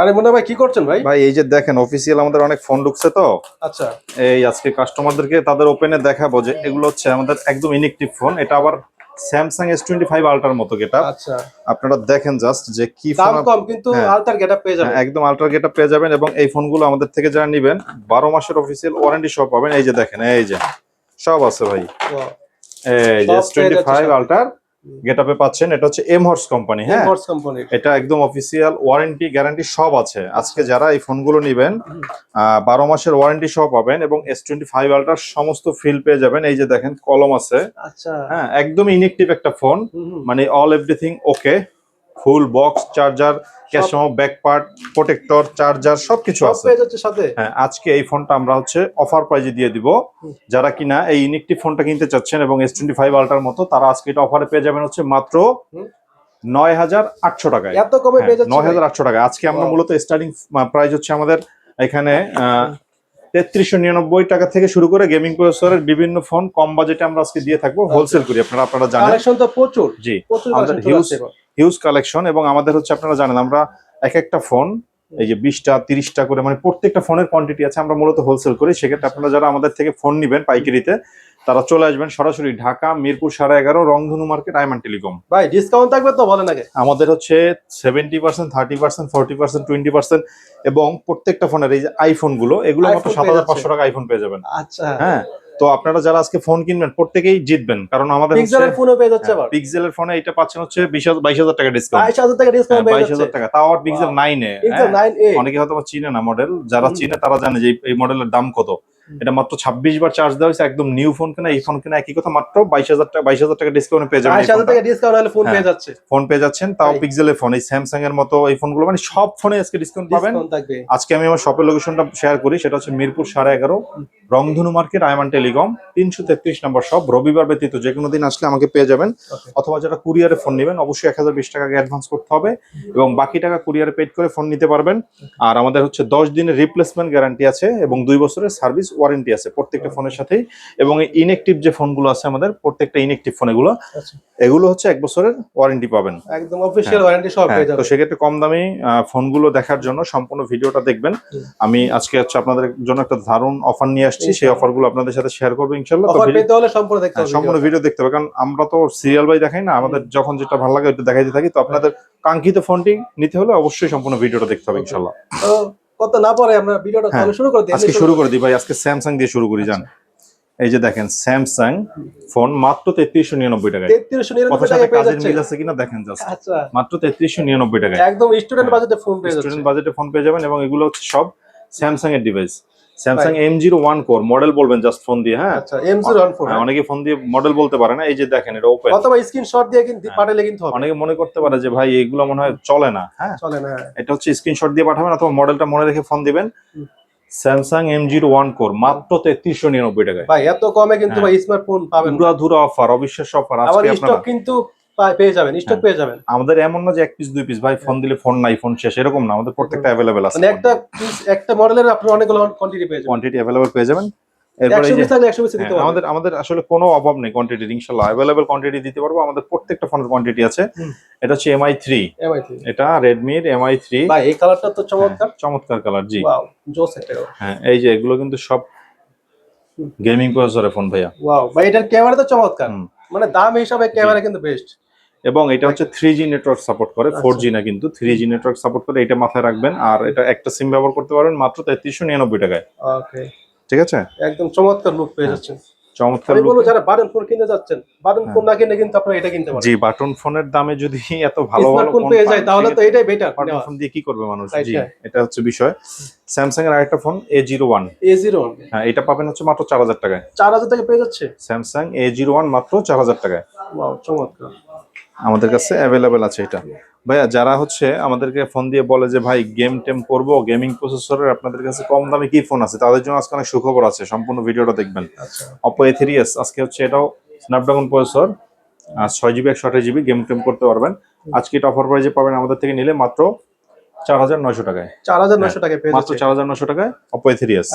আরে মনে ভাই কি করছেন ভাই? ভাই এই যে দেখেন অফিসিয়াল আমাদের অনেক ফোন ঢুকছে তো। আচ্ছা। এই আজকে কাস্টমারদেরকে তাদের ওপেনে দেখাবো যে এগুলো হচ্ছে আমাদের একদম ইনেকটিভ ফোন এটা আবার স্যামসাং এস টোয়েন্টি ফাইভ আল্ট্রার মতো গেটা আচ্ছা। আপনারা দেখেন জাস্ট যে কি দাম কম কিন্তু হ্যাঁ। আলতার গেটআপ পেয়ে যাবেন। একদম আল্ট্রা গেটা পেয়ে যাবেন এবং এই ফোনগুলো আমাদের থেকে যারা নিবেন বারো মাসের অফিসিয়াল ওয়ারেন্টি সব পাবেন। এই যে দেখেন এই যে। সব আছে ভাই। এই যে এস টোয়েন্টি ফাইভ আল্ট্রার গেটাপে পাচ্ছেন এটা হচ্ছে এম হর্স কোম্পানি হ্যাঁ? হর্স কোম্পানি এটা একদম অফিসিয়াল ওয়ারেন্টি গ্যারান্টি সব আছে। আজকে যারা এই ফোনগুলো নেবেন বারো মাসের ওয়ারেন্টি সহ পাবেন এবং এস টোয়েন্টি ফাইভ আলট্রার সমস্ত ফিল পেয়ে যাবেন। এই যে দেখেন কলম আছে। আচ্ছা। হ্যাঁ একদম ইনেকটিভ একটা ফোন। মানে all everything okay full box charger cash memo back part protector charger সবকিছু সব আছে। সাথে? হ্যাঁ আজকে এই ফোনটা আমরা হচ্ছে অফার প্রাইজে দিয়ে দিব। যারা কিনা এই ইনেকটিভ ফোনটা কিনতে চাচ্ছেন এবং এস টোয়েন্টি ফাইভ আল্ট্রার মতো তারা আজকে এটা অফারে পেয়ে যাবেন হচ্ছে মাত্র নয় হাজার আটশো টাকায়। এত কমে নয় হাজার আটশো টাকা আজকে আমরা মূলত স্টার্টিং প্রাইস হচ্ছে আমাদের এখানে তেত্রিশশো নিরানব্বই টাকা থেকে শুরু করে গেমিং প্রসেসরের বিভিন্ন ফোন কম বাজেটে আমরা আজকে দিয়ে থাকব। হোলসেল করি আপনারা আপনারা জানেন তো প্রচুর। জি। প্রচুর আমাদের হিউজ। হিউজ কালেকশন এবং আমাদের হচ্ছে আপনারা জানেন আমরা এক একটা ফোন এই যে বিশটা তিরিশটা করে মানে প্রত্যেকটা ফোনের কোয়ান্টিটি আছে আমরা মূলত হোলসেল করি। সেক্ষেত্রে আপনারা যারা আমাদের থেকে ফোন নিবেন পাইকারিতে তারা চলে আসবেন সরাসরি ঢাকা মিরপুর সাড়ে এগারো রংধনু মার্কেট আইমান টেলিকম ভাই ডিসকাউন্ট থাকবে তো বলেন আগে? আমাদের হচ্ছে seventy percent thirty percent forty percent twenty percent এবং প্রত্যেকটা ফোনের এই যে আইফোনগুলো এগুলো মাত্র সাত হাজার পাঁচশো টাকা আইফোন পেয়ে যাবেন। আচ্ছা। হ্যাঁ তো আপনারা যারা আজকে ফোন কিনবেন প্রত্যেকেই জিতবেন। কারণ আমাদের পিক্সেলের ফোনও পেয়ে যাচ্ছে আবার। পিক্সেলের ফোনে এটা পাচ্ছেন হচ্ছে বিশ হাজার বাইশ হাজার টাকা ডিসকাউন্ট বাইশ হাজার টাকা ডিসকাউন্ট যাচ্ছে। হাজার টাকা। তাও পিক্সেল 9 এ পিক্সেল 9 এ অনেকে হয়তো চিনে না মডেল যারা। চিনে তারা জানে যে এই মডেলের দাম কত। এটা মাত্র ছাব্বিশ বার চার্জ দেওয়া হয়েছে একদম নিউ ফোন কেনা এই ফোন কেনা একই কথা মাত্র বাইশ হাজার টাকা বাইশ হাজার টাকা ডিসকাউন্ট পেয়ে যাবেন বাইশ হাজার টাকা ডিসকাউন্ট হলে ফোন হ্যাঁ। পেয়ে যাচ্ছে। ফোন পেয়ে যাচ্ছেন তাও। পিক্সেলের ফোন এই স্যামসাং এর মতো এই ফোনগুলো মানে সব ফোনে আজকে ডিসকাউন্ট পাবেন। আজকে আমি আমার শপের লোকেশনটা শেয়ার করি সেটা হচ্ছে মিরপুর সাড়ে এগারো রংধনু মার্কেট আয়মান টেলিকম তিনশো তেত্রিশ নম্বর সব রবিবার ব্যতীত যে কোনো দিন আসলে আমাকে পেয়ে যাবেন. অথবা যারা কুরিয়ারে ফোন নেবেন অবশ্যই এক হাজার বিশ টাকা অ্যাডভান্স করতে হবে এবং বাকি টাকা কুরিয়ারে পেড করে ফোন নিতে পারবেন। আর আমাদের হচ্ছে দশ দিনের রিপ্লেসমেন্ট গ্যারান্টি আছে এবং দুই বছরের সার্ভিস ওয়ারেন্টি আছে প্রত্যেকটা ফোনের সাথেই। এবং ইনএক্টিভ যে ফোনগুলো আছে আমাদের প্রত্যেকটা ইনএক্টিভ ফোন এগুলো আচ্ছা। এগুলো হচ্ছে এক বছরের ওয়ারেন্টি পাবেন। একদম অফিসিয়াল হ্যাঁ। ওয়ারেন্টি সব হ্যাঁ, পেয়ে তো সেক্ষেত্রে কম দামি ফোনগুলো দেখার জন্য সম্পূর্ণ ভিডিওটা দেখবেন। আমি আজকে হচ্ছে আপনাদের জন্য একটা দারুণ অফার নিয়ে আসছি। সেই ইনশাআল্লাহ। অফারগুলো আপনাদের সাথে শেয়ার করব ইনশাল্লাহ অফার পেতে হলে সম্পূর্ণ দেখতে হ্যাঁ, হবে সম্পূর্ণ ভিডিও দেখতে হবে। কারণ আমরা তো সিরিয়াল বাই দেখাই না আমাদের যখন যেটা ভালো লাগে ওটা দেখাইতে থাকি। তো আপনাদের কাঙ্ক্ষিত ফোনটি নিতে হলে অবশ্যই সম্পূর্ণ ভিডিওটা দেখতে হবে ইনশাল্লাহ তো কত না পরে আমরা ভিডিওটা হ্যাঁ, তাহলে শুরু করে দিই আজকে শুরু করে দিই ভাই আজকে স্যামসাং দিয়ে শুরু করি যান এই যে দেখেন স্যামসাং ফোন মাত্র তেত্রিশশো নিরানব্বই টাকা তেত্রিশশো নিরানব্বই আছে কিনা দেখেন জাস্ট আচ্ছা। মাত্র তেত্রিশশো নিরানব্বই টাকা একদম স্টুডেন্ট। বাজেটে ফোন পেয়ে স্টুডেন্ট বাজেটে ফোন পেয়ে যাবেন এবং এগুলো হচ্ছে সব স্যামসাং এর device Samsung M zero one core model বলবেন জাস্ট ফোন দিয়ে হ্যাঁ? আচ্ছা এম জিরো ওয়ান ফোর হ্যাঁ, অনেকে ফোন দিয়ে মডেল বলতে পারে না এই যে দেখেন এটা ওপেন অথবা স্ক্রিনশট দিয়ে কিন্তু হ্যাঁ। পাঠালে কিন্তু হবে। অনেকে মনে করতে পারে যে ভাই এগুলো মনে হয় চলে না হ্যাঁ? চলে না এটা হচ্ছে স্ক্রিনশট দিয়ে পাঠাবেন অথবা মডেলটা মনে রেখে ফোন দিবেন। Samsung M zero one core মাত্র তেত্রিশশো নিরানব্বই টাকায়। ভাই এত কমে কিন্তু হ্যাঁ। ভাই স্মার্টফোন পাবেন। পুরা ধুরা অফার অবিশ্বাস্য অফার আজকে আপনারা। কিন্তু পেয়ে যাবেন স্টক হ্যাঁ। পেয়ে যাবেন। আমাদের এমন না যে এক পিস দুই পিস ভাই ফোন দিলে ফোন নাই ফোন শেষ এরকম না আমাদের প্রত্যেকটা অ্যাভেলেবেল আছে মানে একটা piece- একটা মডেলের আপনি অনেকগুলো কোয়ান্টিটি পেয়ে যাবেন। কোয়ান্টিটি অ্যাভেলেবেল পেয়ে যাবেন। পিস পিস হ্যাঁ, আমাদের আমাদের আসলে কোনো অভাব নেই কোয়ান্টিটি ইনশাল্লাহ। অ্যাভেলেবল কোয়ান্টিটি দিতে পারব। আমাদের প্রত্যেকটা ফোনের কোয়ান্টিটি আছে। এটা হচ্ছে এমআই থ্রি এটা রেডমির এমআই থ্রি ভাই এই কালারটা তো চমৎকার। চমৎকার কালার জি। ওয়াও জোস একটা হ্যাঁ এই যে এগুলো কিন্তু সব গেমিং প্রসেসরের ফোন ভাইয়া। ওয়াও ভাই এটার ক্যামেরা তো চমৎকার। মানে দাম হিসাবে ক্যামেরা কিন্তু বেস্ট এবং এটা হচ্ছে থ্রি জি নেটওয়ার্ক সাপোর্ট করে আচ্ছা। ফোর জি না কিন্তু থ্রি জি নেটওয়ার্ক সাপোর্ট করে এটা মাথায় রাখবেন। আর এটা একটা সিম ব্যবহার করতে পারবেন মাত্র তেত্রিশশো নিরানব্বই টাকায়। ঠিক আছে? একদম চমৎকার লুক পেয়ে হ্যাঁ। যাচ্ছেন চমৎকার আমি বলব যারা বাটন ফোন কিনতে যাচ্ছেন বাটন হ্যাঁ। ফোন না কিনে কিন্তু আপনারা এটা কিনতে পারেন জি বাটন ফোনের দামে যদি এত ভালো ভালো ফোন পেয়ে যায় তাহলে তো এটাই বেটার বাটন ফোন দিয়ে কি করবে মানুষ? জি এটা হচ্ছে বিষয়। স্যামসাং এর আরেকটা phone A zero one A zero হ্যাঁ এটা পাবেন হচ্ছে মাত্র চার হাজার টাকায়। টাকা পেয়ে যাচ্ছে? স্যামসাং এ জিরো ওয়ান মাত্র চার হাজার টাকায়। ওয়াও চমৎকার। আমাদের কাছে অ্যাভেলেবেল আছে এটা। ভাইয়া যারা হচ্ছে আমাদেরকে ফোন দিয়ে বলে যে ভাই গেম টেম করব গেমিং প্রসেসরের আপনাদের কাছে কম দামে কি ফোন আছে? তাদের জন্য আজকে অনেক সুখবর আছে সম্পূর্ণ ভিডিওটা দেখবেন। অপো এ থ্রি এস আজকে হচ্ছে এটাও স্ন্যাপড্রাগন প্রসেসর আর ছয় জিবি একশো আঠাশ জিবি গেম টেম করতে পারবেন। আজকে এটা অফার প্রাইজে পাবেন আমাদের থেকে নিলে মাত্র চার হাজার নয়শো টাকায়। চার হাজার নয়শো টাকায় পেয়ে মাত্র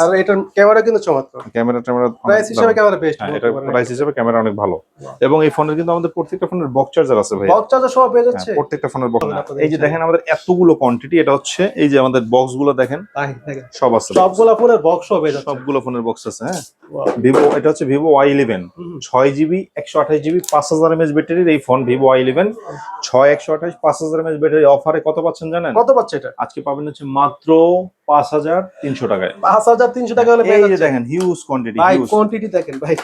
আর এটার ক্যামেরা কিন্তু চমৎকার। ক্যামেরা ট্যামেরা প্রাইস হিসেবে ক্যামেরা বেস্ট হ্যাঁ এটা প্রাইস হিসেবে ক্যামেরা অনেক ভালো। এবং এই ফোনের কিন্তু আমাদের প্রত্যেকটা ফোনের বক্স চার্জার আছে ভাই বক্স চার্জার সহ পেয়ে যাচ্ছে? হ্যাঁ, প্রত্যেকটা ফোনের বক্স এই যে দেখেন আমাদের এতগুলো কোয়ান্টিটি এটা হচ্ছে এই যে আমাদের দেখেন তাই সব আছে। সবগুলা ফোনের বক্স সহ পেয়ে যাচ্ছে। সবগুলো ফোনের বক্স আছে হ্যাঁ। ভিভো এটা হচ্ছে ভিভো ওয়াই ইলেভেন। ছয় জিবি একশো আঠাশ জিবি পাঁচ হাজার এমএচ ব্যাটারির এই ফোন ভিভো ওয়াই ইলেভেন ছয় একশো আঠাশ পাঁচ হাজার ব্যাটারি অফারে কত পাচ্ছেন জানেন? কত এটা আজকে পাবেন হচ্ছে মাত্র পাঁচ হাজার তিনশো টাকায়। পাঁচ হাজার তিনশো টাকা হলে এই যে দেখেন হিউজ কোয়ান্টিটি ভাই কোয়ান্টিটি দেখেন ভাই।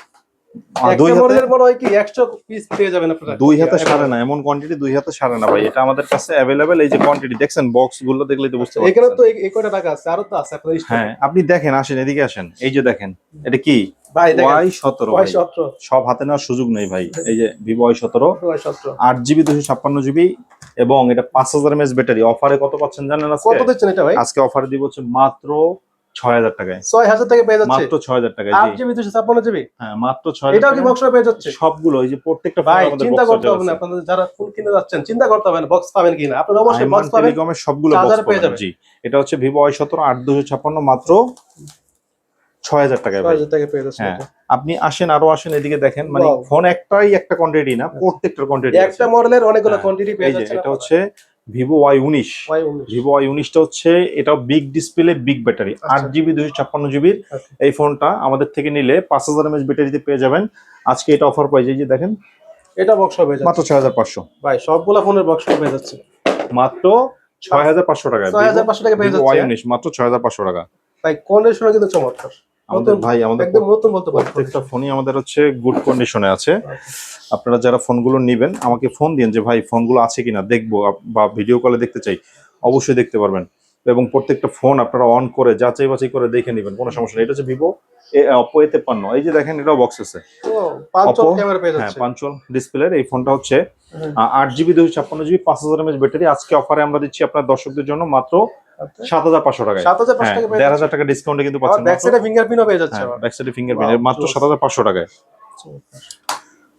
দুই একটা হাতে হয় কি একশো পিস পেয়ে যাবেন আপনারা। দুই হাতে সারে না এমন কোয়ান্টিটি দুই হাতে সারে না ভাই এটা আমাদের কাছে এই যে কোয়ান্টিটি দেখছেন বক্সগুলো দেখলে তো বুঝতে এখানে তো এই- এই কয়টা টাকা আছে? আরও তো আছে হ্যাঁ আপনি দেখেন আসেন এদিকে আসেন। এই যে দেখেন এটা কি? ভাই সতেরো সব হাতে নেওয়ার সুযোগ নেই ভাই। এই যে ভিভো ওয়াই সতেরো আট জিবি দুশো ছাপ্পান্ন জিবি এবং এটা পাঁচ হাজার এমএস ব্যাটারি। অফারে কত পাচ্ছেন জানেন কত দিচ্ছেন এটা ভাই? আজকে অফারে দিব হচ্ছে মাত্র ছয় হাজার টাকায়। ছয় হাজার টাকা পেয়ে যাচ্ছে? মাত্র ছয় হাজার টাকায় আট জিবি দুশো ছাপ্পান্ন জিবি হ্যাঁ মাত্র ছয় এটাও কি পেয়ে যাচ্ছে? সবগুলো এই যে প্রত্যেকটা ভাই চিন্তা করতে হবে না আপনাদের যারা ফোন কিনতে যাচ্ছেন চিন্তা করতে হবে না বক্স পাবেন কিনা? আপনারা অবশ্যই বক্স পাবেন। টেলিকমের সবগুলো বক্স পেয়ে যাবেন। জি। এটা হচ্ছে ভিভো ওয়াই সতেরো আট দুশো ছাপ্পান্ন মাত্র ছয় হাজার টাকায় পেয়ে হ্যাঁ আপনি। আসেন আরও আসেন এদিকে দেখেন। মানে ফোন একটাই একটা কোয়ান্টিটি না প্রত্যেকটা কোয়ান্টিটি একটা মডেলের অনেকগুলো হ্যাঁ, কোয়ান্টিটি পেয়ে এই যে যাচ্ছে এটা হচ্ছে ভিভো ওয়াই উনিশ। ভিভো ওয়াই উনিশটা হচ্ছে এটাও বিগ ডিসপ্লে বিগ ব্যাটারি আট আচ্ছা। জিবি দুশো ছাপ্পান্ন জিবির এই ফোনটা আমাদের থেকে নিলে পাঁচ হাজার এমএচ ব্যাটারিতে পেয়ে যাবেন। আজকে এটা অফার পাই যে দেখেন। এটা বক্স পেয়ে যাচ্ছে। মাত্র ছয় হাজার পাঁচশো। ভাই সবগুলা ফোনের বক্স পেয়ে যাচ্ছে। মাত্র ছয় হাজার পাঁচশো টাকা ছয় হাজার পাঁচশো টাকা পেয়ে ওয়াই উনিশ মাত্র ছয় হাজার পাঁচশো টাকা। ভাই কন্ডিশনও কিন্তু চমৎকার। আমাদের ভাই আমাদের একদম নতুন বলতে পারব প্রত্যেকটা ফোনই আমাদের হচ্ছে গুড কন্ডিশনে আছে। আপনারা যারা ফোনগুলো নেবেন আমাকে ফোন দিন যে ভাই ফোনগুলো আছে কিনা? দেখব বা ভিডিও কলে দেখতে চাই। অবশ্যই দেখতে পারবেন। এবং প্রত্যেকটা ফোন আপনারা অন করে যাচাই বাছাই করে দেখে নেবেন কোনো সমস্যা নেই। এটা হচ্ছে ভিভো অপো এ তেপান্ন এই যে দেখেন এটাও বক্স আছে। হ্যাঁ যাচ্ছে। ডিসপ্লের এই ফোনটা হচ্ছে আট জিবি দুশো ছাপ্পান্ন জিবি পাঁচ হাজার এমএচ ব্যাটারি আজকে অফারে আমরা দিচ্ছি আপনার দর্শকদের জন্য মাত্র সাত হাজার পাঁচশো টাকায়। সাত হাজার পাঁচশো হ্যাঁ টাকা দেড় হাজার টাকা ডিসকাউন্টে কিন্তু আবার পাচ্ছেন। ব্যাক সাইডে ফিঙ্গারপ্রিন্টও পেয়ে যাচ্ছে ব্যাক সাইডে ফিঙ্গারপ্রিন্ট মাত্র সাত হাজার পাঁচশো টাকায়।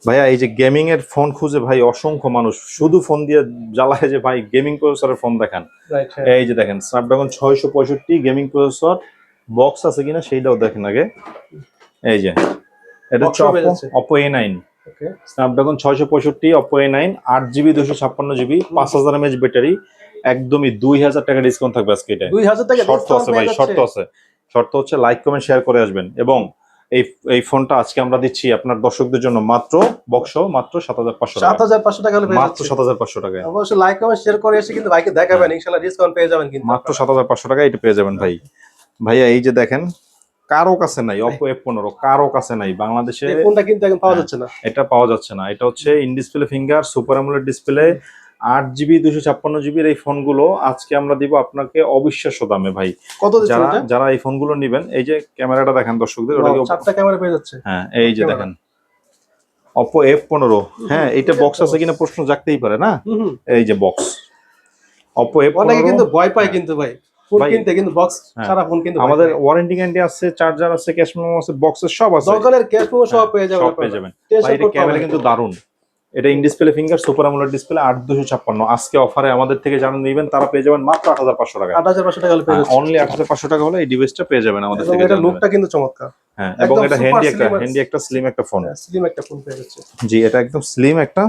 ভাইয়া এই যে গেমিং এর ফোন খুঁজে ভাই অসংখ্য মানুষ। শুধু ফোন দিয়ে জ্বালায় যে ভাই গেমিং প্রসেসরের ফোন দেখান। হ্যাঁ। এই যে দেখেন স্ন্যাপড্রাগন ছয়শো পঁয়ষট্টি গেমিং প্রসেসর বক্স আছে কিনা সেইটাও দেখেন আগে। এই যে এটা হচ্ছে। Oppo A nine. স্ন্যাপড্রাগন ছয়শো পঁয়ষট্টি অপো এ নাইন আট জিবি দুশো ছাপ্পান্ন জিবি পাঁচ হাজার এমএচ ব্যাটারি একদমই দুই হাজার টাকা ডিসকাউন্ট থাকবে আজকে এটা দুই হাজার টাকা শর্ত আছে ভাই শর্ত আছে। শর্ত হচ্ছে লাইক কমেন্ট শেয়ার করে আসবেন। এবং এই এই ফোনটা আজকে আমরা দিচ্ছি আপনার দর্শকদের জন্য মাত্র বক্স মাত্র সাত হাজার পাঁচশো সাত হাজার পাঁচশো টাকা হলে মাত্র সাত হাজার পাঁচশো টাকায় অবশ্যই লাইক কমেন্ট শেয়ার করে এসে কিন্তু ভাইকে দেখাবেন। ইনশাআল্লাহ ডিসকাউন্ট পেয়ে যাবেন কিন্তু মাত্র সাত হাজার পাঁচশো টাকা এটা পেয়ে যাবেন ভাই। ভাইয়া এই যে দেখেন কারও কাছে নাই অপো এফ পনেরো কারও কাছে নাই। বাংলাদেশে এই ফোনটা কিন্তু এখন পাওয়া হ্যাঁ। যাচ্ছে না। এটা পাওয়া যাচ্ছে না। এটা হচ্ছে in display finger super AMOLED display আট জিবি দুশো ছাপ্পান্ন জিবির এই ফোনগুলো আজকে আমরা দিব আপনাকে অবিশ্বাস্য দামে ভাই। কত যারা যারা এই ফোনগুলো নেবেন এই যে ক্যামেরাটা দেখেন দর্শকদের চারটা ক্যামেরা পেয়ে যাচ্ছে। হ্যাঁ এই যে দেখেন। অপো এফ পনেরো। হ্যাঁ এইটা বক্স আছে কিনা প্রশ্ন জাগতেই পারে না। এই যে বক্স অপো এফ অনেকে কিন্তু ভয় পায় কিন্তু ভাই। ফোন কিনতে কিন্তু বক্স। সারা ফোন কিন্তু আমাদের ওয়ারেন্টি গ্যারান্টি আছে চার্জার আছে ক্যাশ মেমো আছে বক্সের সব আছে। দোকানের ক্যাশ মেমো সব হ্যাঁ, পেয়ে যাবেন পেয়ে যাবেন। এটা ক্যামেরা কিন্তু দারুণ। এটা in display finger super AMOLED display আট দুশো ছাপ্পান্ন। আজকে অফারে আমাদের থেকে যারা নেবেন তারা পেয়ে যাবেন মাত্র আট হাজার পাঁচশো টাকা। আট হাজার পাঁচশো টাকা হলে অনলি আট হাজার পাঁচশো টাকা হলে এই ডিভাইসটা পেয়ে যাবেন আমাদের থেকে এটা লুকটা কিন্তু চমৎকার। হ্যাঁ এবং এটা হ্যান্ডি একটা হ্যান্ডি একটা স্লিম একটা ফোন স্লিম একটা ফোন পেয়ে যাচ্ছে। জি এটা একদম স্লিম একটা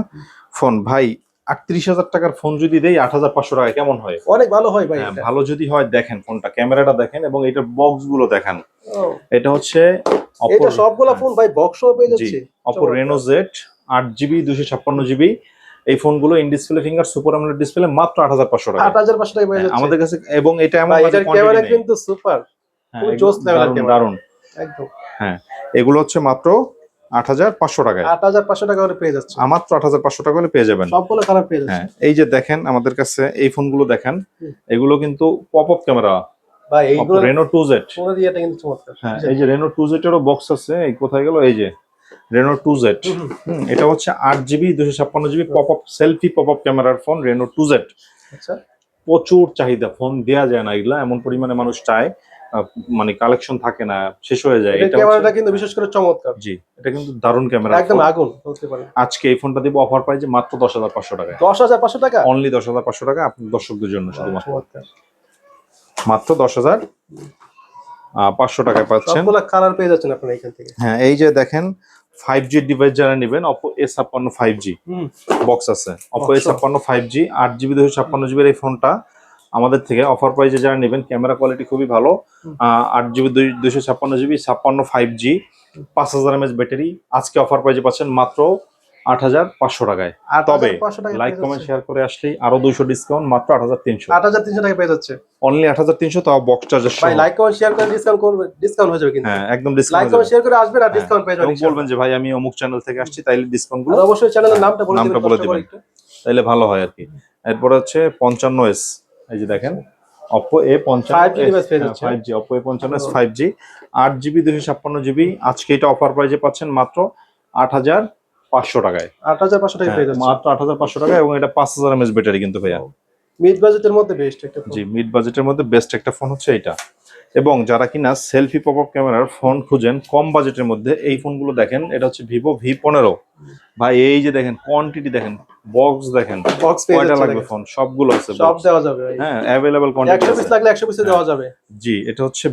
ফোন ভাই আটত্রিশ হাজার টাকার ফোন যদি দেই আট হাজার পাঁচশো টাকা কেমন হয়? অনেক ভালো হয় ভাই হ্যাঁ, ভালো যদি হয় দেখেন ফোনটা ক্যামেরাটা দেখেন এবং এটার বক্সগুলো দেখেন এটা হচ্ছে এটা সবগুলা ফোন ভাই বক্স পেয়ে যাচ্ছে। অপো চমৎকার। রেনো জেড আট জিবি দুশো ছাপ্পান্ন জিবি এই ফোনগুলো in display finger super AMOLED display মাত্র আট হাজার পাঁচশো টাকা। আট হাজার পাঁচশো টাকা হ্যাঁ, আমাদের কাছে এবং এটা quantity ক্যামেরা কিন্তু সুপার হ্যাঁ, একদম জোস দারুণ, ক্যামেরা। এগুলো হচ্ছে মাত্র আট হাজার পাঁচশো টাকায়। আট হাজার পাঁচশো টাকা হলে পেয়ে যাচ্ছে। মাত্র আট হাজার পাঁচশো টাকা হলে পেয়ে যাবেন। সবগুলো খারাপ পেয়ে যাচ্ছে। হ্যাঁ এই যে দেখেন আমাদের কাছে এই ফোনগুলো দেখেন এগুলো কিন্তু পপ আপ ক্যামেরা ভাই এইগুলো রেনো টু জেড হ্যাঁ এই যে রেনো টু জেড এরও বক্স আছে এই কোথায় গেল? এই যে। Reno two Z. এটা হচ্ছে আট জিবি দুশো ছাপ্পান্ন GB pop up selfie pop up ক্যামেরার ফোন রেনো টু জেড আচ্ছা। প্রচুর চাহিদা ফোন দেয়া যায় না এগুলা এমন পরিমাণে মানুষ চায় মানে কালেকশন থাকে না শেষ হয়ে যায়। এটা ক্যামেরাটা কিন্তু বিশেষ করে চমৎকার। জি এটা কিন্তু দারুণ ক্যামেরা একদম আগুন বলতে পারেন। আজকে এই ফোনটা দিব অফার প্রাইজে মাত্র দশ হাজার পাঁচশো টাকায়। দশ হাজার পাঁচশো টাকা? অনলি দশ হাজার পাঁচশো টাকা আপনার দর্শকদের জন্য শুধুমাত্র। মাত্র দশ হাজার পাঁচশো টাকায় পাচ্ছেন। সবগুলা কালার পেয়ে যাচ্ছেন আপনারা এখান থেকে। হ্যাঁ এই যে দেখেন ফাইভ জি ডিভাইস যারা নেবেন অপো এ ছাপ্পান্ন ফাইভ জি বক্স আছে। অপো এ Box ছাপ্পান্ন ফাইভ জি আট জিবি দুশো ছাপ্পান্ন জিবির এই ফোনটা আমাদের থেকে অফার প্রাইজে যারা নেবেন ক্যামেরা কোয়ালিটি খুবই ভালো। আট জিবি দুইশো ছাপ্পান্ন জিবি ছাপ্পান্ন ফাইভ জি পাঁচ হাজার এমএস ব্যাটারি আজকে অফার প্রাইজে পাচ্ছেন মাত্র আট হাজার পাঁচশো টাকায়। তবে লাইক কমেন্ট শেয়ার করে আসলেই আরও দুইশো ডিসকাউন্ট মাত্র আট হাজার তিনশো। আট হাজার তিনশো টাকা পেয়ে যাচ্ছে। অনলি আট হাজার তিনশো তাও বক্স চার্জার ভাই লাইক কমেন্ট শেয়ার করে ডিসকাউন্ট করবে ডিসকাউন্ট হয়ে যাবে কিন্তু। হ্যাঁ একদম লাইক ডিসকাউন্ট কমেন্ট শেয়ার করে আসবেন আর ডিসকাউন্ট পেয়ে যাবেন বলবেন যে ভাই আমি অমুক চ্যানেল থেকে আসছি তাইলে ডিসকাউন্টগুলো অবশ্যই চ্যানেলের নামটা বলে নামটা বলে দিবেন। তাইলে ভালো হয় আর কি। এরপরে হচ্ছে পঞ্চান্ন এস এই যে দেখেন অপো এ 5G device পেয়ে যাচ্ছে। ফাইভ জি অপো এ পঞ্চান্ন ফাইভ জি আট জিবি দুশো ছাপ্পান্ন জিবি আজকে এটা অফার প্রাইজে পাচ্ছেন মাত্র আট হাজার পাঁচশো টাকায়। আট হাজার পাঁচশো টাকা পেয়ে হ্যাঁ, মাত্র আট হাজার পাঁচশো টাকা এবং এটা পাঁচ হাজার এমএস ব্যাটারি কিন্তু ভাইয়া। মিড বাজেটের মধ্যে বেস্ট একটা জি মিড বাজেটের মধ্যে বেস্ট একটা ফোন হচ্ছে এটা এবং যারা কিনা সেলফি পপ আপ ক্যামেরার ফোন খুঁজেন কম বাজেটের মধ্যে এই ফোনগুলো দেখেন এটা হচ্ছে ভিভো ভি পনেরো। ভাই এই যে দেখেন কোয়ান্টিটি দেখেন বক্স দেখেন বক্স কয়টা লাগবে ফোন সবগুলো আছে সব দেওয়া যাবে হ্যাঁ একশো কোয়ান্টিটি পিস লাগলে একশো পিসে দেওয়া যাবে। জি এটা হচ্ছে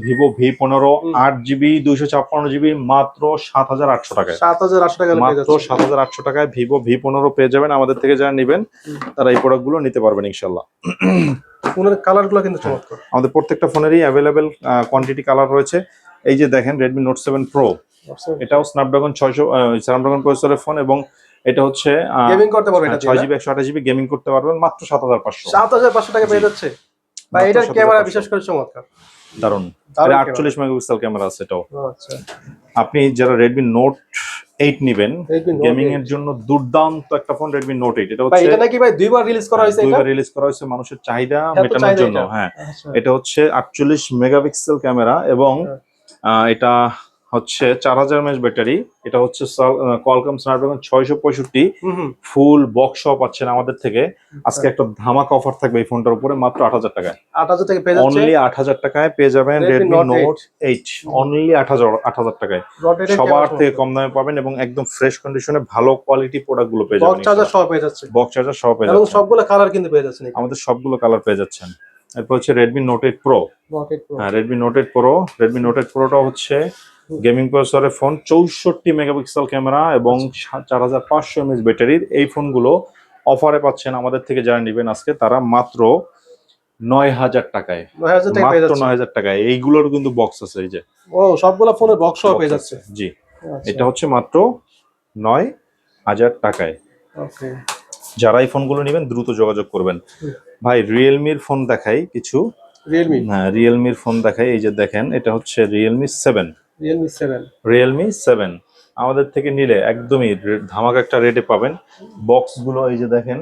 জিবি দুইশো ছাপ্পান্ন জিবি মাত্র সাত হাজার আটশো টাকায়। সাত হাজার আটশো টাকা মাত্র যাচ্ছে সাত হাজার আটশো টাকায় ভিভো ভি পনেরো পেয়ে যাবেন। আমাদের থেকে যারা নেবেন তারা এই প্রোডাক্টগুলো নিতে পারবেন ইনশাল্লাহ ফোনের কালারগুলো কিন্তু চমৎকার। আমাদের প্রত্যেকটা ফোনেরই অ্যাভেলেবেল কোয়ান্টিটি কালার রয়েছে। এই যে দেখেন রেডমি নোট সেভেন প্রো এটাও স্ন্যাপড্রাগন ছয়শো স্ন্যাপড্রাগন প্রসেসরের ফোন এবং এটা হচ্ছে গেমিং করতে পারবে এটা ছয় জিবি একশো আঠাশ জিবি গেমিং করতে পারবেন মাত্র সাত হাজার পাঁচশো। সাত হাজার পাঁচশো টাকা পেয়ে যাচ্ছে। ভাই এটার ক্যামেরা বিশেষ করে চমৎকার। দারুণ দারুণ আটচল্লিশ মেগাপিক্সেল ক্যামেরা আছে এটাও। আচ্ছা। আপনি যারা রেডমি নোট এইট নিবেন গেমিং এর জন্য দুর্দান্ত একটা ফোন রেডমি নোট এইট এটা হচ্ছে এটা নাকি ভাই দুইবার রিলিজ করা হয়েছে এটা? দুইবার রিলিজ করা হয়েছে মানুষের চাহিদা মেটানোর জন্য হ্যাঁ। আচ্ছা। এটা হচ্ছে আটচল্লিশ মেগাপিক্সেল ক্যামেরা এবং হ্যাঁ। আহ, এটা হচ্ছে চার হাজার এমএস ব্যাটারি। এটা হচ্ছে কলকাম স্ন্যাপড্রাগন ছয়শো পঁয়ষট্টি। ফুল বক্স সহ পাচ্ছেন আমাদের থেকে। আজকে হ্যাঁ। একটা ধামাকা অফার থাকবে এই ফোনটার উপরে মাত্র আট হাজার টাকায়। আট হাজার টাকা পেয়ে যাচ্ছে? অনলি আট হাজার টাকায় পেয়ে যাবেন রেডমি নোট এইট অনলি আট হাজার আট হাজার টাকায়। সবার থেকে কম দামে পাবেন এবং একদম ফ্রেশ কন্ডিশনে ভালো কোয়ালিটি প্রোডাক্টগুলো পেয়ে বক্স চার্জার যাবেন সহ পেয়ে যাচ্ছে। বক্স চার্জার সহ পেয়ে এবং যাচ্ছেন। সবগুলো কালার কিন্তু পেয়ে যাচ্ছেন এখানে। আমাদের সবগুলো কালার পেয়ে যাচ্ছেন। এরপর হচ্ছে রেডমি নোট এইট প্রো হ্যাঁ Redmi Note eight Pro Redmi Note eight প্রোটা হচ্ছে গেমিং প্রসেসরের ফোন চৌষট্টি মেগাপিক্সেল ক্যামেরা এবং চার হাজার পাঁচশো এমএস ব্যাটারির এই ফোনগুলো অফারে পাচ্ছেন আমাদের থেকে যারা নেবেন আজকে তারা মাত্র নয় হাজার টাকায়। মাত্র নয় হাজার টাকায়। এইগুলোর কিন্তু বক্স আছে এই যে। ও সবগুলো ফোনের বক্স সহ পেয়ে। যাচ্ছে। জি। আচ্ছা, এটা হচ্ছে মাত্র নয় হাজার টাকায়। ওকে। যারা এই ফোনগুলো নেবেন দ্রুত যোগাযোগ করবেন। ভাই রিয়েলমির ফোন দেখাই কিছু। রিয়েলমি হ্যাঁ রিয়েলমির ফোন দেখাই। এই যে দেখেন এটা হচ্ছে Realme seven Realme seven Realme seven আমাদের থেকে নিলে একদমই ধামাকা একটা রেটে পাবেন। বক্সগুলো এই যে দেখেন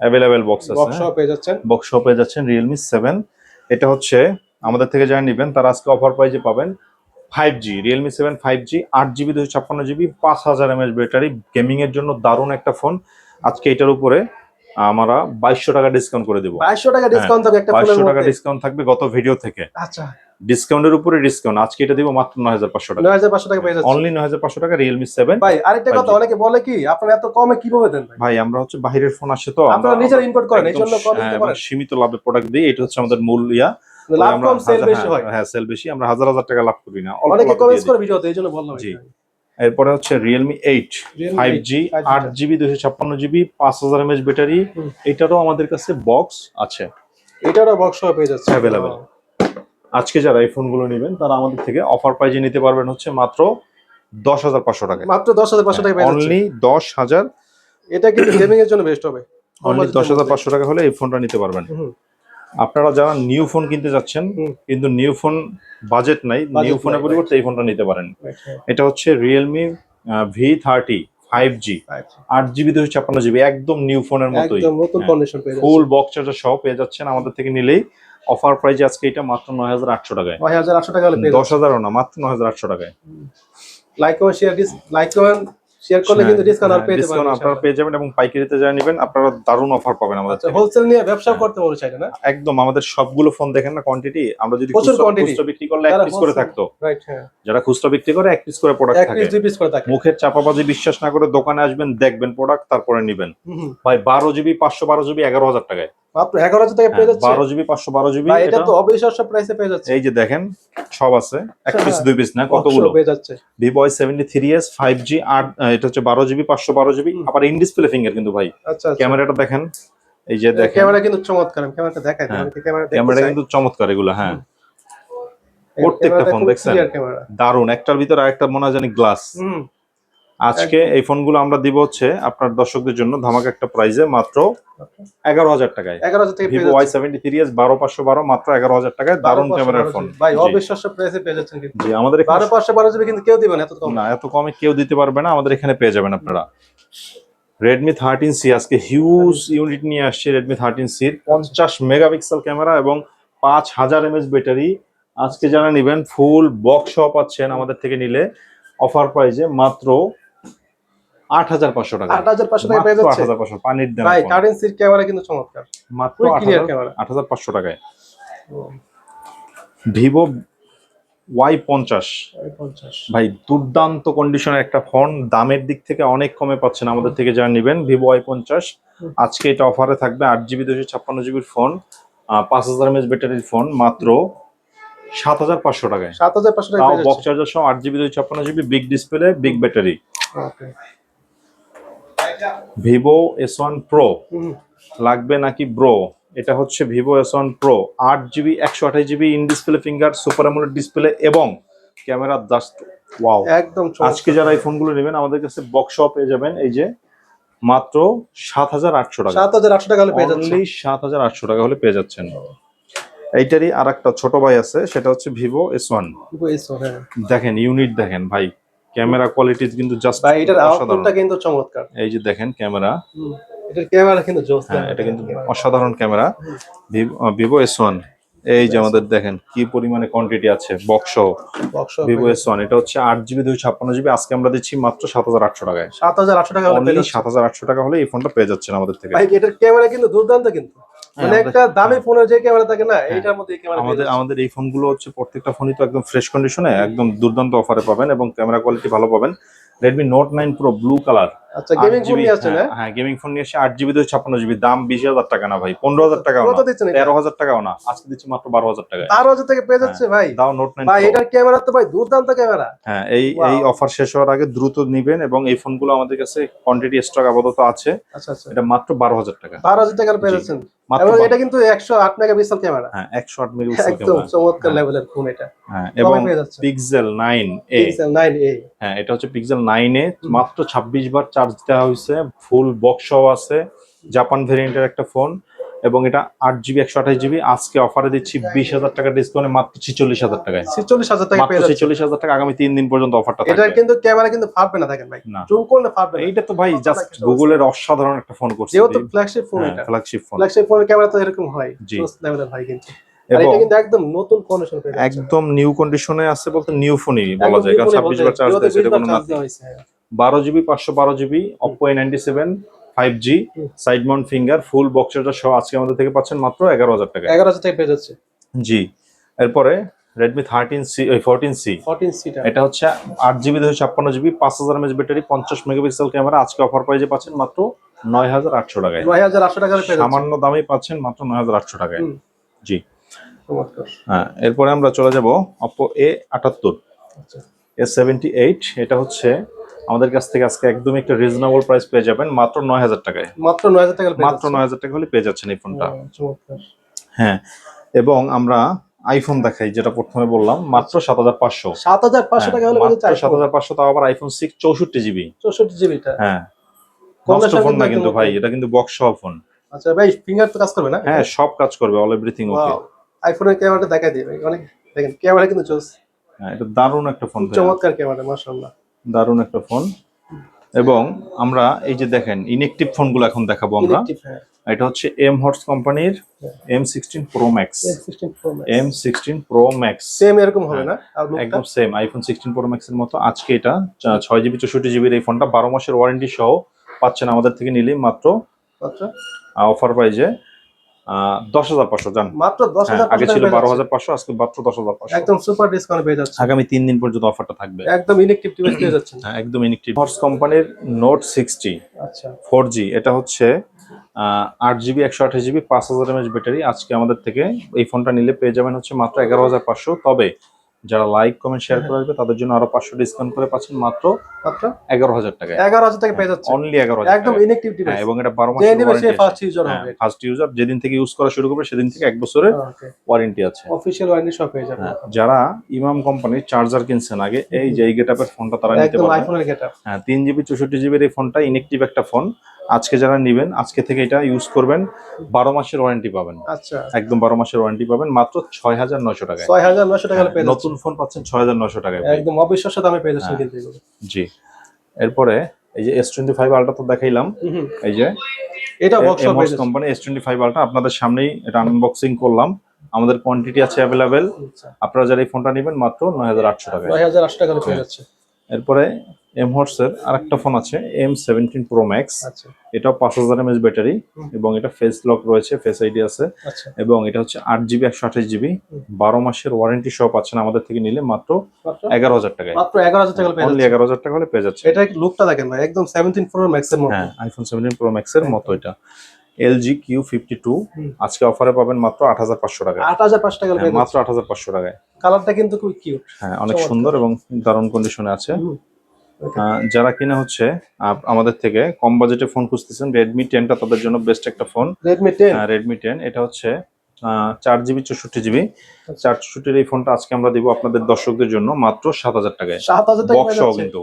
অ্যাভেলেবেল বক্স বক্স আছে। সহ পেয়ে যাচ্ছেন? বক্স পেয়ে যাচ্ছেন রিয়েলমি সেভেন এটা হচ্ছে আমাদের থেকে যারা নেবেন তারা আজকে অফার প্রাইজে পাবেন five G Realme seven five G আট জিবি দুশো ছাপ্পান্ন জিবি পাঁচ হাজার এমএচ ব্যাটারি গেমিং এর জন্য দারুণ একটা ফোন আজকে এটার উপরে আমরা বাইশশো টাকা ডিসকাউন্ট করে দেবো। বাইশশো টাকা ডিসকাউন্ট থাকবে একটা বাইশশো টাকা ডিসকাউন্ট থাকবে গত ভিডিও থেকে। আচ্ছা। ডিসকাউন্টের উপরে ডিসকাউন্ট। আজকে এটা দিব মাত্র নয় হাজার পাঁচশো টাকা। নয় হাজার পাঁচশো টাকা পেয়ে যাচ্ছে। অনলি নয় হাজার পাঁচশো টাকা রিয়েলমি সেভেন ভাই আরেকটা কথা অনেকে বলে কি আপনারা এত কমে কীভাবে দেন ভাই? ভাই আমরা হচ্ছে বাইরের ফোন আসে তো আমরা নিজেরা ইম্পোর্ট করেন এই একদম জন্য কম হ্যাঁ, দিতে এবং সীমিত লাভে প্রোডাক্ট দিই এটা হচ্ছে আমাদের মূল ইয়া। লাভ কম সেল বেশি হয়। হ্যাঁ, হ্যাঁ সেল বেশি আমরা হাজার হাজার টাকা লাভ করি না অনেকে কমেন্টস করে ভিডিওতে এই জন্য বললাম জি। এরপরে হচ্ছে Realme eight Realme five 8, G 5G আট জিবি দুশো ছাপ্পান্ন জিবি পাঁচ হাজার এমএচ ব্যাটারি। এটারও আমাদের কাছে বক্স আছে। এটারও বক্স পেয়ে যাচ্ছে। Available। আজকে যারা এই ফোনগুলো নেবেন তারা আমাদের থেকে অফার প্রাইজে নিতে পারবেন হচ্ছে মাত্র দশ হাজার পাঁচশো টাকা। মাত্র দশ হাজার পাঁচশো টাকা অনলি দশ হাজার এটা কিন্তু গেমিং এর জন্য বেস্ট হবে। অনলি দশ হাজার পাঁচশো টাকা হলে এই ফোনটা নিতে পারবেন। আপনারা যারা নিউ ফোন কিনতে যাচ্ছেন কিন্তু নিউ ফোন বাজেট নাই নিউ ফোনের পরিবর্তে এই ফোনটা নিতে পারেন। এটা হচ্ছে Realme V thirty five G. আট জিবি দুশো ছাপ্পান্ন জিবি একদম নিউ ফোনের মতোই। ফুল বক্স চার্জার সহ পেয়ে যাচ্ছেন আমাদের থেকে নিলেই অফার প্রাইজে আজকে এটা মাত্র নয় হাজার আটশো টাকায়। নয় হাজার আটশো টাকা হলে পেয়ে দশ হাজারও না মাত্র নয় হাজার আটশো টাকায়। Like comment share this like comment share করলে কিন্তু ডিসকাউন্ট আর পেতে ডিসকাউন্ট হ্যাঁ, আপনারা পেয়ে যাবেন এবং পাইকারিতে যা নেবেন আপনারা দারুণ অফার পাবেন আমাদের আচ্ছা হোলসেল নিয়ে ব্যবসা করতে পারবে চাইলে না? একদম আমাদের সবগুলো ফোন দেখেন না কোয়ান্টিটি আমরা যদি খুচরা খুচরা বিক্রি করলে এক পিস করে থাকতো। রাইট হ্যাঁ। যারা খুচরা বিক্রি করে এক পিস করে প্রোডাক্ট থাকে এক পিস দুই পিস করে থাকে। মুখের চাপাবাজি বিশ্বাস না করে দোকানে আসবেন দেখবেন প্রোডাক্ট তারপরে নিবেন। ভাই বারো জিবি পাঁচশো বারো জিবি এগারো হাজার টাকায়। মাত্র এগারো হাজার টাকা পেয়ে যাচ্ছে? বারো জিবি পাঁচশো বারো জিবি এটা তো অবিশ্বাস্য প্রাইসে পেয়ে যাচ্ছে। এই যে দেখেন সব আছে এক হ্যাঁ, পিস হ্যাঁ। দুই পিস না কতগুলো? পেয়ে যাচ্ছে। Vivo Y seventy three S five G আট এটা হচ্ছে বারো জিবি পাঁচশো বারো জিবি আবার ইন ডিসপ্লে ফিঙ্গার কিন্তু ভাই। আচ্ছা আচ্ছা। ক্যামেরাটা দেখেন এই যে দেখেন। ক্যামেরা কিন্তু চমৎকার ক্যামেরাটা দেখাই হ্যাঁ। ক্যামেরা কিন্তু চমৎকার এগুলো হ্যাঁ। প্রত্যেকটা ফোন দেখছেন? দারুণ একটার ভিতরে আরেকটা মনে হয় জানি গ্লাস হুম। আজকে এই ফোনগুলো আমরা দিব হচ্ছে আপনার দর্শকদের জন্য ধামাকা একটা প্রাইজে মাত্র এগারো হাজার টাকায়। এগারো হাজার টাকা Vivo Y seventy three S বারো পাঁচশো বারো মাত্র এগারো হাজার টাকায় দারুণ ক্যামেরার ফোন ভাই অবিশ্বাস্য প্রাইসে পেয়ে যাচ্ছেন কিন্তু। জি আমাদের বারো পাঁচশো বারো জিবি কিন্তু কেউ দিবে না এত কম। না এত কমে কেউ দিতে পারবে না আমাদের এখানে পেয়ে যাবেন আপনারা। রেডমি থার্টিন সি আজকে হিউজ ইউনিট নিয়ে আসছে রেডমি থার্টিন সির পঞ্চাশ মেগাপিক্সেল ক্যামেরা এবং পাঁচ হাজার এমএচ ব্যাটারি আজকে যারা নেবেন ফুল বক্স সহ পাচ্ছেন আমাদের থেকে নিলে অফার প্রাইজে মাত্র আট হাজার পাঁচশো টাকা। আট হাজার পাঁচশো টাকা পেয়ে মাত্র আট হাজার পাঁচশো পানির দেন ভাই কারেন্সির ক্যামেরা কিন্তু চমৎকার। মাত্র ক্লিয়ার ক্যামেরা আট হাজার পাঁচশো টাকায়। ভিভো ওয়াই পঞ্চাশ। ভাই দুর্দান্ত কন্ডিশনের একটা ফোন দামের দিক থেকে অনেক কমে পাচ্ছেন আমাদের থেকে যারা নেবেন। ভিভো ওয়াই পঞ্চাশ। আজকে এটা অফারে থাকবে আট জিবি দুশো ছাপ্পান্ন জিবির ফোন পাঁচ হাজার এমএচ ব্যাটারির ফোন মাত্র সাত হাজার পাঁচশো টাকায়। সাত হাজার পাঁচশো টাকা বক্স চার্জার সহ আট জিবি দুশো ছাপ্পান্ন GB big display big battery. Vivo S one Pro লাগবে নাকি ব্রো এটা হচ্ছে ভিভো এস ওয়ান প্রো আট জিবি একশো আঠাশ GB in display finger super AMOLED display এবং ক্যামেরা জাস্ট ওয়াও একদম আজকে যারা এই ফোনগুলো নেবেন আমাদের কাছে বক্স পেয়ে যাবেন এই যে মাত্র সাত হাজার আটশো টাকা। সাত হাজার আটশো টাকা হলে পেয়ে যাচ্ছে সাত হাজার আটশো টাকা হলে পেয়ে যাচ্ছেন এইটারই আর একটা ছোট ভাই আছে সেটা হচ্ছে Vivo S one Vivo S1। দেখেন ইউনিট দেখেন ভাই ক্যামেরা কোয়ালিটি কিন্তু জাস্ট ভাই এটার আউটপুটটা কিন্তু চমৎকার। এই যে দেখেন ক্যামেরা। এটার ক্যামেরা কিন্তু জোস হ্যাঁ এটা কিন্তু অসাধারণ ক্যামেরা। ভিভো এস ওয়ান এই যে আমাদের দেখেন কি পরিমাণে কোয়ান্টিটি আছে box box Vivo S one এটা হচ্ছে আট জিবি দুই ছাপ্পান্ন জিবি আজকে আমরা দিচ্ছি মাত্র সাত হাজার আটশো টাকায়। সাত হাজার আটশো টাকা সাত হাজার আটশো টাকা হলে এই ফোনটা পেয়ে যাচ্ছেন আমাদের থেকে। ভাই এটার ক্যামেরা কিন্তু দুর্দান্ত কিন্তু। মানে একটা দামি ফোনের যে ক্যামেরা থাকে না এইটার মধ্যে ক্যামেরা আমাদের আমাদের এই ফোনগুলো হচ্ছে প্রত্যেকটা ফোনই তো একদম ফ্রেশ কন্ডিশনে একদম দুর্দান্ত অফারে পাবেন এবং ক্যামেরা কোয়ালিটি ভালো পাবেন। Redmi Note nine Pro blue colour আচ্ছা গেমিং ফোন নিয়ে আসছে না হ্যাঁ? গেমিং ফোন নিয়ে এসে আট জিবি দুই ছাপ্পান্ন জিবি দাম বিশ হাজার টাকা না ভাই পনেরো হাজার এটা? তেরো হাজার টাকাও না আজকে দিচ্ছি মাত্র বারো হাজার টাকায়। বারো হাজার টাকা পেয়ে যাচ্ছে ভাই। দাও নোট নাইন ভাই এটার ক্যামেরা তো ভাই দুর্দান্ত ক্যামেরা হ্যাঁ এই এই অফার শেষ হওয়ার আগে দ্রুত নিবেন এবং এই ফোনগুলো আমাদের কাছে কোয়ান্টিটি স্টক আপাতত আছে। আচ্ছা আচ্ছা। এটা মাত্র বারো হাজার টাকা। বারো হাজার টাকা পেয়ে। যাচ্ছেন। এবং এটা কিন্তু মেগাপিক্সেল ক্যামেরা। হ্যাঁ একশো আট মেগাপিক্সেল একদম চমৎকার হ্যাঁ। লেভেলের ফোন এটা। হ্যাঁ এবং পিক্সেল পিক্সেল হ্যাঁ এটা হচ্ছে পিক্সেল। মাত্র ছাব্বিশ বার চার্জ দেওয়া হয়েছে। ফুল বক্স আছে। জাপান ভেরিয়েন্টের একটা ফোন এবং এটা আট জিবি একশো আঠাশ জিবি। আজকে অফারে দিচ্ছি বিশ হাজার টাকা ডিসকাউন্টে মাত্র ছিচল্লিশ হাজার টাকায়। ছেচল্লিশ হাজার টাকা মাত্র ছেচল্লিশ হাজার টাকা আগামী তিন দিন পর্যন্ত অফারটা থাকবে। কিন্তু ক্যামেরা কিন্তু ফাটবে না দেখেন ভাই। না। জুম করলে ফাটবে না। এইটা তো ভাই জাস্ট গুগলের অসাধারণ একটা ফোন করছে যেহেতু ফ্ল্যাগশিপ ফোন এটা। ফ্ল্যাগশিপ ফোন ফ্ল্যাগশিপ ফোনের ক্যামেরা তো এরকম হয়। জি। লেভেলের ভাই কিন্তু। এটা কিন্তু একদম নতুন কন্ডিশন একদম নিউ কন্ডিশনে আছে বলতে নিউ ফোনই বলা যায়। কারণ ছাব্বিশ বার চার্জ দেয় সেটা কোনো না দেওয়া হয়েছে। বারো জিবি পাঁচশো বারো GB Oppo A ninety seven five G side mount finger full box charger সহ আজকে আমাদের থেকে পাচ্ছেন মাত্র এগারো হাজার টাকা। এগারো হাজার টাকা পেয়ে যাচ্ছে। জি। এরপরে Redmi thirteen C fourteen C fourteen seater এটা হচ্ছে আট জিবি দুশো ছাপ্পান্ন জিবি পাঁচ হাজার এমএচ ব্যাটারি পঞ্চাশ মেগাপিক্সেল ক্যামেরা আজকে অফার প্রাইজে পাচ্ছেন মাত্র নয় হাজার আটশো টাকায়। নয় হাজার আটশো টাকা সামান্য দামে পাচ্ছেন মাত্র নয় হাজার আটশো টাকায়। জি। হ্যাঁ এরপরে আমরা চলে যাব অপো এ আটাত্তর আচ্ছা। এ সেভেন্টি এইট এটা হচ্ছে আমাদের কাছ থেকে আজকে একদমই একটা রিজনেবল প্রাইস পেয়ে যাবেন মাত্র নয় হাজার টাকায়। মাত্র নয় হাজার টাকা মাত্র নয় হাজার টাকা হলে পেয়ে যাচ্ছেন এই ফোনটা হ্যাঁ এবং আমরা আইফোন দেখাই যেটা প্রথমে বললাম মাত্র সাত হাজার পাঁচশো। সাত হাজার পাঁচশো টাকা হলে সাত হাজার পাঁচশো তাও আবার আইফোন সিক্স চৌষট্টি জিবি চৌষট্টি জিবিটা হ্যাঁ নষ্ট ফোন না কিন্তু ভাই এটা কিন্তু বক্স সহ ফোন আচ্ছা ভাই ফিঙ্গার তো কাজ করবে না? হ্যাঁ সব কাজ করবে অল এভরিথিং ওকে আইফোনের ক্যামেরাটা দেখাই দিবে অনেক দেখেন ক্যামেরা কিন্তু চলছে। হ্যাঁ এটা দারুণ একটা ফোন চমৎকার ক্যামেরা মাশাআল্লাহ। দারুণ একটা ফোন। এবং আমরা এই যে দেখেন ইনেকটিভ ফোনগুলো এখন দেখাবো আমরা। হ্যাঁ। এটা হচ্ছে এম হর্স কোম্পানির M sixteen Pro Max M sixteen Pro Max same এরকম হবে না? Look টা? একদম same iPhone sixteen Pro Max এর মতো আজকে এটা ছয় জিবি চৌষট্টি জিবির এই ফোনটা বারো মাসের ওয়ারেন্টি সহ পাচ্ছেন আমাদের থেকে নিলে মাত্র মাত্র? অফার প্রাইজে দশ হাজার পাঁচশো জান। মাত্র দশ হ্যাঁ, হাজার আগে ছিল বারো হাজার পাঁচশো আজকে মাত্র দশ হাজার পাঁচশো। একদম সুপার ডিসকাউন্ট পেয়ে যাচ্ছে। আগামী তিন দিন পর্যন্ত অফারটা থাকবে। একদম ইনেকটিভ ডিভাইস পেয়ে যাচ্ছেন। হ্যাঁ, একদম ইনেকটিভ হর্স কোম্পানির নোট সিক্সটি আচ্ছা। ফোর জি এটা হচ্ছে আট জিবি একশো আঠাশ জিবি পাঁচ হাজার এমএচ ব্যাটারি আজকে আমাদের থেকে এই ফোনটা নিলে পেয়ে যাবেন হচ্ছে মাত্র এগারো হাজার পাঁচশো। তবে যারা লাইক কমেন্ট শেয়ার করে আসবে তাদের জন্য আরও পাঁচশো ডিসকাউন্ট করে পাচ্ছেন মাত্র মাত্র এগারো হাজার টাকায়। এগারো হাজার টাকা পেয়ে যাচ্ছে অনলি এগারো হাজার একদম ইনেকটিভ হ্যাঁ, ডিভাইস এবং এটা বারো যে মাসের নেবে সে ওয়ারেন্টি ফার্স্ট ইউজার হবে ফার্স্ট ইউজার যেদিন থেকে ইউজ করা শুরু করবে সেদিন থেকে এক বছরের ওয়ারেন্টি আছে। অফিশিয়াল ওয়ারেন্টি সব পেয়ে যাবে হ্যাঁ, যারা ইমাম কোম্পানির চার্জার কিনছেন আগে এই যে এই গেটআপের ফোনটা তারা নিতে একদম আইফোনের গেটআপ হ্যাঁ তিন জিবি চৌষট্টি জিবির এই ফোনটা ইনেকটিভ একটা ফোন আজকে যারা নেবেন আজকে থেকে এটা ইউজ করবেন বারো মাসের ওয়ারেন্টি পাবেন। আচ্ছা। একদম বারো মাসের ওয়ারেন্টি পাবেন মাত্র ছয় হাজার নয়শো টাকায় ছয় হাজার নয়শো টাকা নতুন ফোন পাচ্ছেন ছয় হাজার নয়শো টাকায় একদম অবিশ্বাস্য দামে পেয়ে যাচ্ছেন হ্যাঁ। কিন্তু জি। এরপরে এই যে এস টোয়েন্টি ফাইভ আলটা তো দেখাইলাম। এই যে এটা box company S twenty five ultra আপনাদের সামনেই এটা আনবক্সিং করলাম। আমাদের কোয়ান্টিটি আছে অ্যাভেলেবেল আচ্ছা। আপনারা যারা এই ফোনটা নেবেন মাত্র নয় হাজার আটশো টাকা নয় হাজার আটশো টাকা পেয়ে যাচ্ছে। এরপরে এম হর্সের আরেকটা ফোন আছে এম সেভেন্টিন প্রো ম্যাক্স এটাও পাঁচ হাজার এমএচ ব্যাটারি এবং এটা ফেস লক রয়েছে ফেস আইডি আছে। আচ্ছা। এবং এটা হচ্ছে আট জিবি একশো আঠাশ জিবি। বারো মাসের ওয়ারেন্টি সহ পাচ্ছেন আমাদের থেকে নিলে মাত্র এগারো হাজার টাকায়। মাত্র এগারো হাজার টাকা অনলি এগারো হাজার টাকা হলে পেয়ে যাচ্ছে এটা লুকটা দেখেন না একদম সেভেন্টিন প্রো ম্যাক্স এর মতো। হ্যাঁ আইফোন সেভেন্টিন প্রো ম্যাক্স এর মতো এটা। এলজি কিউ ফিফটি টু আজকে অফারে পাবেন মাত্র আট হাজার পাঁচশো টাকায়। আট হাজার পাঁচশো টাকা হ্যাঁ, মাত্র আট হাজার পাঁচশো টাকায়। কালারটা কিন্তু খুব কিউট হ্যাঁ অনেক সুন্দর এবং দারুণ কন্ডিশনে আছে। যারা কিনা হচ্ছে আমাদের থেকে কম বাজেটে ফোন খুঁজতেছেন। রেডমি টেনটা তাদের জন্য বেস্ট একটা phone Redmi ten Redmi ten এটা হচ্ছে চার জিবি চৌষট্টি জিবি চার চৌষট্টির এই ফোনটা আজকে আমরা দিব আপনাদের দর্শকদের জন্য মাত্র সাত হাজার টাকায়। সাত হাজার টাকা বক্স কিন্তু।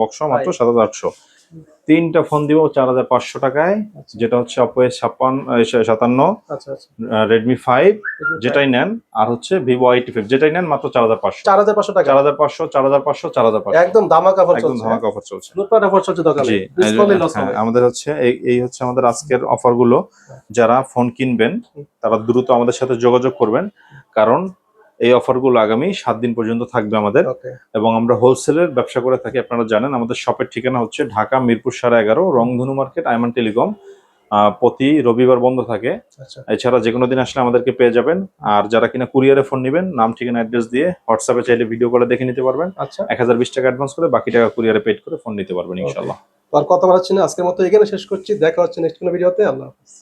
বক্স মাত্র সাত হাজার আটশো। তিনটা ফোন দিব চার হাজার পাঁচশো টাকায় আচ্ছা। যেটা হচ্ছে অপো ছাপ্পান্ন সাতান্ন আচ্ছা আচ্ছা। রেডমি ফাইভ যেটাই নেন আর হচ্ছে ভিভো আইটি ফাইভ যেটাই নেন মাত্র চার হাজার পাঁচশো। চার হাজার পাঁচশো টাকা? চার হাজার পাঁচশো চার হাজার পাঁচশো চার হাজার পাঁচশো। একদম ধামাকা অফার একদম ধামাকা অফার চলছে। লুটপাট অফার চলছে দোকানে। জি হ্যাঁ, আমাদের হচ্ছে এই এই হচ্ছে আমাদের আজকের অফারগুলো। যারা ফোন কিনবেন তারা দ্রুত আমাদের সাথে যোগাযোগ করবেন। কারণ এই অফারগুলো আগামী সাত দিন পর্যন্ত থাকবে আমাদের। এবং আমরা হোলসেলের ব্যবসা করে থাকি আপনারা জানেন আমাদের শপের ঠিকানা হচ্ছে ঢাকা মিরপুর সাড়ে এগারো রংধনু মার্কেট আইমান টেলিকম প্রতি রবিবার বন্ধ থাকে। আচ্ছা। এছাড়া যে কোনো দিন আসলে আমাদেরকে পেয়ে যাবেন। আর যারা কিনা কুরিয়ারে ফোন নেবেন নাম ঠিকানা অ্যাড্রেস দিয়ে হোয়াটসঅ্যাপে চাইলে ভিডিও করে দেখে নিতে পারবেন। আচ্ছা। এক হাজার বিশ টাকা অ্যাডভান্স করে বাকি টাকা কুরিয়ারে পেড করে ফোন নিতে পারবেন ইনশাল্লাহ। তো আর কথা না আজকের মতো এখানে শেষ করছি দেখা হচ্ছে নেক্সট কোনো ভিডিওতে আল্লাহ হাফেজ।